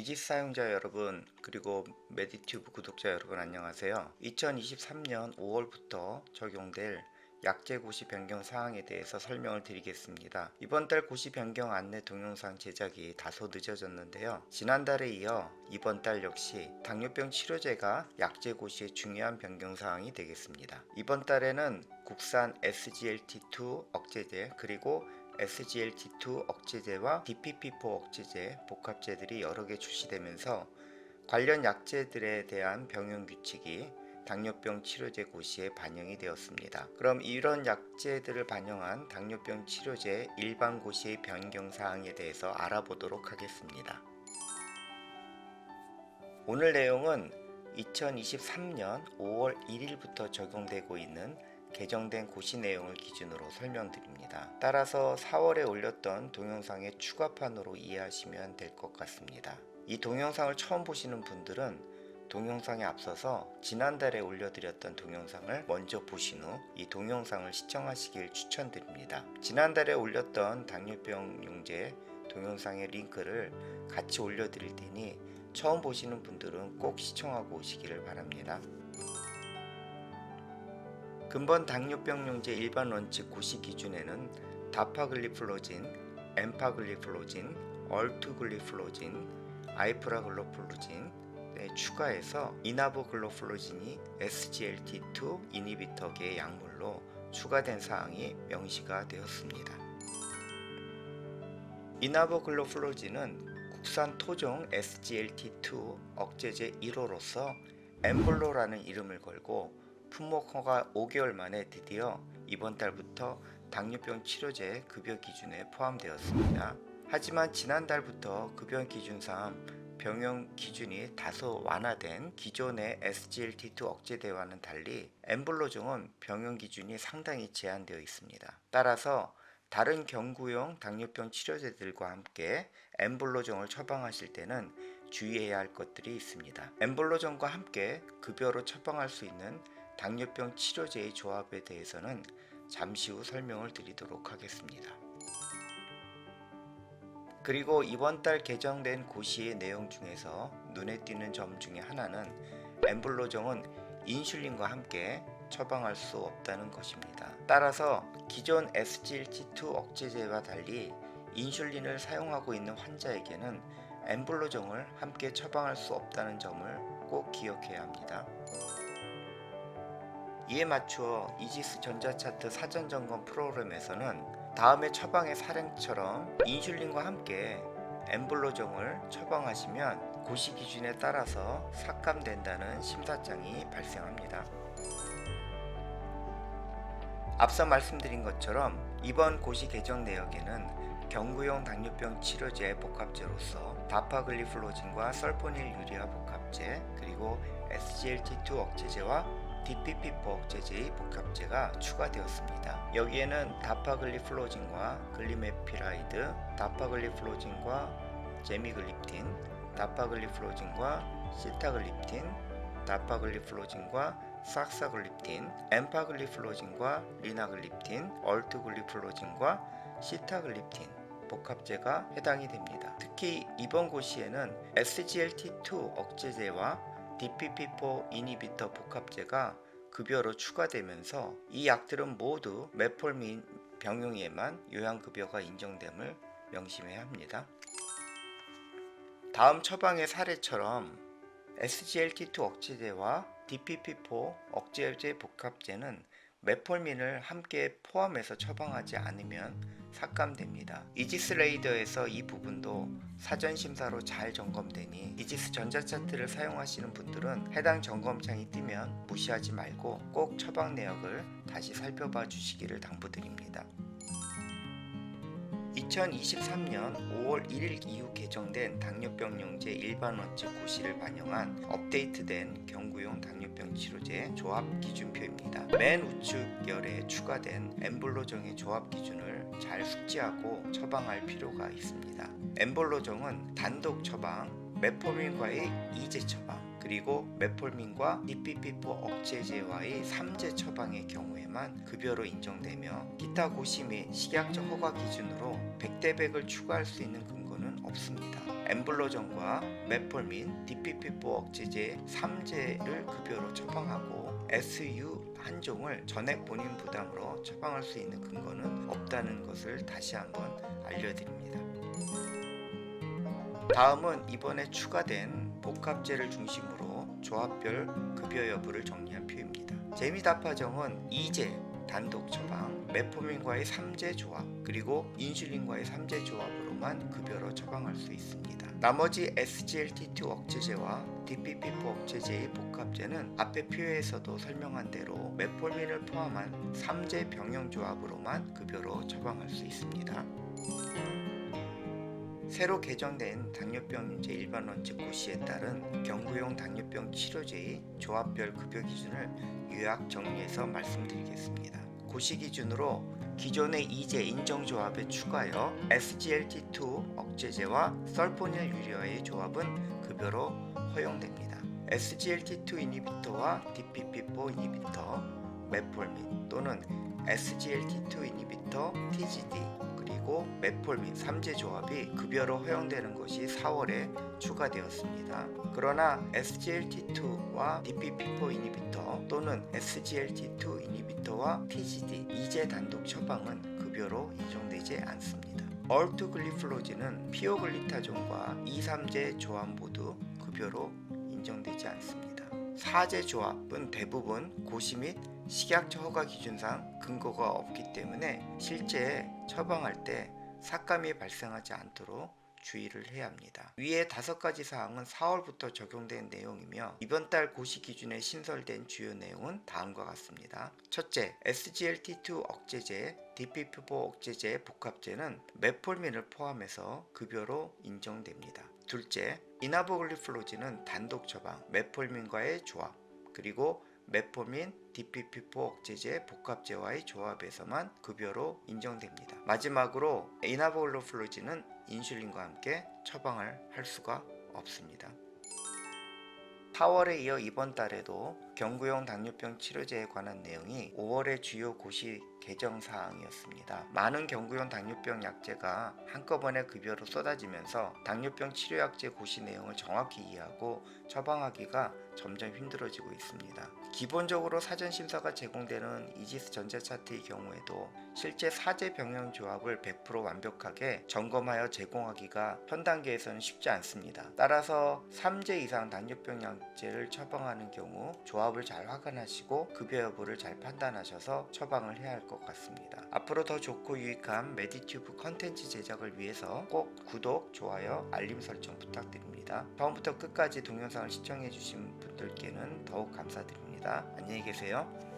이지스 사용자 여러분 그리고 메디튜브 구독자 여러분 안녕하세요. 2023년 5월부터 적용될 약제 고시 변경 사항에 대해서 설명을 드리겠습니다. 이번 달 고시 변경 안내 동영상 제작이 다소 늦어졌는데요. 지난달에 이어 이번 달 역시 당뇨병 치료제가 약제 고시의 중요한 변경 사항이 되겠습니다. 이번 달에는 국산 SGLT2 억제제 그리고 SGLT2 억제제와 DPP4 억제제 복합제들이 여러 개 출시되면서 관련 약제들에 대한 병용 규칙이 당뇨병 치료제 고시에 반영이 되었습니다. 그럼 이런 약제들을 반영한 당뇨병 치료제 일반 고시의 변경 사항에 대해서 알아보도록 하겠습니다. 오늘 내용은 2023년 5월 1일부터 적용되고 있는 개정된 고시 내용을 기준으로 설명드립니다. 따라서 4월에 올렸던 동영상의 추가판으로 이해하시면 될 것 같습니다. 이 동영상을 처음 보시는 분들은 동영상에 앞서서 지난달에 올려드렸던 동영상을 먼저 보신 후 이 동영상을 시청하시길 추천드립니다. 지난달에 올렸던 당뇨병 용제 동영상의 링크를 같이 올려드릴 테니 처음 보시는 분들은 꼭 시청하고 오시기를 바랍니다. 근본 당뇨병 용제 일반 원칙 고시 기준에는 다파글리플로진, 엠파글리플로진, 얼투글리플로진, 아이프라글로플로진 에 추가해서 이나보글로플로진이 SGLT2 이니비터계의 약물로 추가된 사항이 명시가 되었습니다. 이나보글로플로진은 국산 토종 SGLT2 억제제 1호로서 엠블로라는 이름을 걸고 품목 허가 5개월 만에 드디어 이번 달부터 당뇨병 치료제 급여 기준에 포함되었습니다. 하지만 지난달부터 급여 기준상 병용 기준이 다소 완화된 기존의 SGLT2 억제제와는 달리 엠블로종은 병용 기준이 상당히 제한되어 있습니다. 따라서 다른 경구용 당뇨병 치료제들과 함께 엠블로종을 처방하실 때는 주의해야 할 것들이 있습니다. 엠블로종과 함께 급여로 처방할 수 있는 당뇨병 치료제의 조합에 대해서는 잠시 후 설명을 드리도록 하겠습니다. 그리고 이번 달 개정된 고시의 내용 중에서 눈에 띄는 점 중에 하나는 엠블로종은 인슐린과 함께 처방할 수 없다는 것입니다. 따라서 기존 SGLT2 억제제와 달리 인슐린을 사용하고 있는 환자에게는 엠블로종을 함께 처방할 수 없다는 점을 꼭 기억해야 합니다. 이에 맞추어 이지스 전자차트 사전 점검 프로그램에서는 다음의 처방의 사례처럼 인슐린과 함께 엠블로종을 처방하시면 고시 기준에 따라서 삭감된다는 심사장이 발생합니다. 앞서 말씀드린 것처럼 이번 고시 개정 내역에는 경구용 당뇨병 치료제 복합제로서 다파글리플로진과 설포닐 유리아 복합제 그리고 SGLT2 억제제와 DPP4 억제제의 복합제가 추가되었습니다. 여기에는 다파글리플로진과 글리메피라이드, 다파글리플로진과 제미글립틴, 다파글리플로진과 시타글립틴, 다파글리플로진과 삭사글립틴, 엠파글리플로진과 리나글립틴, 얼트글리플로진과 시타글립틴 복합제가 해당이 됩니다. 특히 이번 고시에는 SGLT2 억제제와 DPP4 이니비터 복합제가 급여로 추가되면서 이 약들은 모두 메폴민 병용에만 요양급여가 인정됨을 명심해야 합니다. 다음 처방의 사례처럼 SGLT2 억제제와 DPP4 억제제 복합제는 메폴민을 함께 포함해서 처방하지 않으면 삭감됩니다. 이지스 레이더에서 이 부분도 사전 심사로 잘 점검되니 이지스 전자차트를 사용하시는 분들은 해당 점검창이 뜨면 무시하지 말고 꼭 처방 내역을 다시 살펴봐 주시기를 당부드립니다. 2023년 5월 1일 이후 개정된 당뇨병 용제 일반 원칙 고시를 반영한 업데이트된 경구용 당뇨병 치료제 조합 기준표입니다. 맨 우측 열에 추가된 엠블로종의 조합 기준을 잘 숙지하고 처방할 필요가 있습니다. 엠블로종은 단독 처방, 메포민과의 이제 처방, 그리고 메폴민과 DPP4 억제제와의 3제 처방의 경우에만 급여로 인정되며 기타 고시 및 식약처 허가 기준으로 100대 100을 추가할 수 있는 근거는 없습니다. 엠블로전과 메폴민, DPP4 억제제 3제를 급여로 처방하고 SU 한 종을 전액 본인 부담으로 처방할 수 있는 근거는 없다는 것을 다시 한번 알려드립니다. 다음은 이번에 추가된 복합제를 중심으로 조합별 급여 여부를 정리한 표입니다. 재미다파정은 2제 단독 처방, 메포민과의 3제 조합, 그리고 인슐린과의 3제 조합으로만 급여로 처방할 수 있습니다. 나머지 SGLT2 억제제와 DPP4 억제제의 복합제는 앞에 표에서도 설명한 대로 메폴민을 포함한 3제 병용 조합으로만 급여로 처방할 수 있습니다. 새로 개정된 당뇨병제 일반 원칙 고시에 따른 경구용 당뇨병 치료제의 조합별 급여 기준을 요약 정리해서 말씀드리겠습니다. 고시 기준으로 기존의 2제 인정 조합에 추가하여 SGLT2 억제제와 설포닐 유리아의 조합은 급여로 허용됩니다. SGLT2 이니비터와 DPP4 이니비터, 메폴민 또는 SGLT2 이니비터 TGD 그리고 메폴민 3제 조합이 급여로 허용되는 것이 4월에 추가되었습니다. 그러나 SGLT2와 DPP4 이니비터 또는 SGLT2 이니비터와 TGD 2제 단독 처방은 급여로 인정되지 않습니다. 얼투글리플로진은 피오글리타존과 2, 3제 조합 모두 급여로 인정되지 않습니다. 4제 조합은 대부분 고시 및 식약처 허가 기준상 근거가 없기 때문에 실제 처방할 때 삭감이 발생하지 않도록 주의를 해야 합니다. 위에 다섯 가지 사항은 4월부터 적용된 내용이며 이번 달 고시 기준에 신설된 주요 내용은 다음과 같습니다. 첫째, SGLT2 억제제, DPP4 억제제 복합제는 메폴민을 포함해서 급여로 인정됩니다. 둘째, 이나보글리플로진은 단독 처방, 메폴민과의 조합, 그리고 메포민, DPP4 억제제, 복합제와의 조합에서만 급여로 인정됩니다. 마지막으로 이나볼로플로진은 인슐린과 함께 처방을 할 수가 없습니다. 4월에 이어 이번 달에도 경구용 당뇨병 치료제에 관한 내용이 5월의 주요 고시 개정 사항이었습니다. 많은 경구용 당뇨병 약제가 한꺼번에 급여로 쏟아지면서 당뇨병 치료 약제 고시 내용을 정확히 이해하고 처방하기가 점점 힘들어지고 있습니다. 기본적으로 사전 심사가 제공되는 이지스 전자차트의 경우에도 실제 사제 병용 조합을 100% 완벽하게 점검하여 제공하기가 현 단계에서는 쉽지 않습니다. 따라서 3제 이상 당뇨병 약제를 처방하는 경우 조합을 잘 확인하시고 급여 여부를 잘 판단하셔서 처방을 해야 할것 같습니다. 앞으로 더 좋고 유익한 메디튜브 컨텐츠 제작을 위해서 꼭 구독, 좋아요, 알림 설정 부탁드립니다. 처음부터 끝까지 동영상을 시청해주신 분들께는 더욱 감사드립니다. 안녕히 계세요.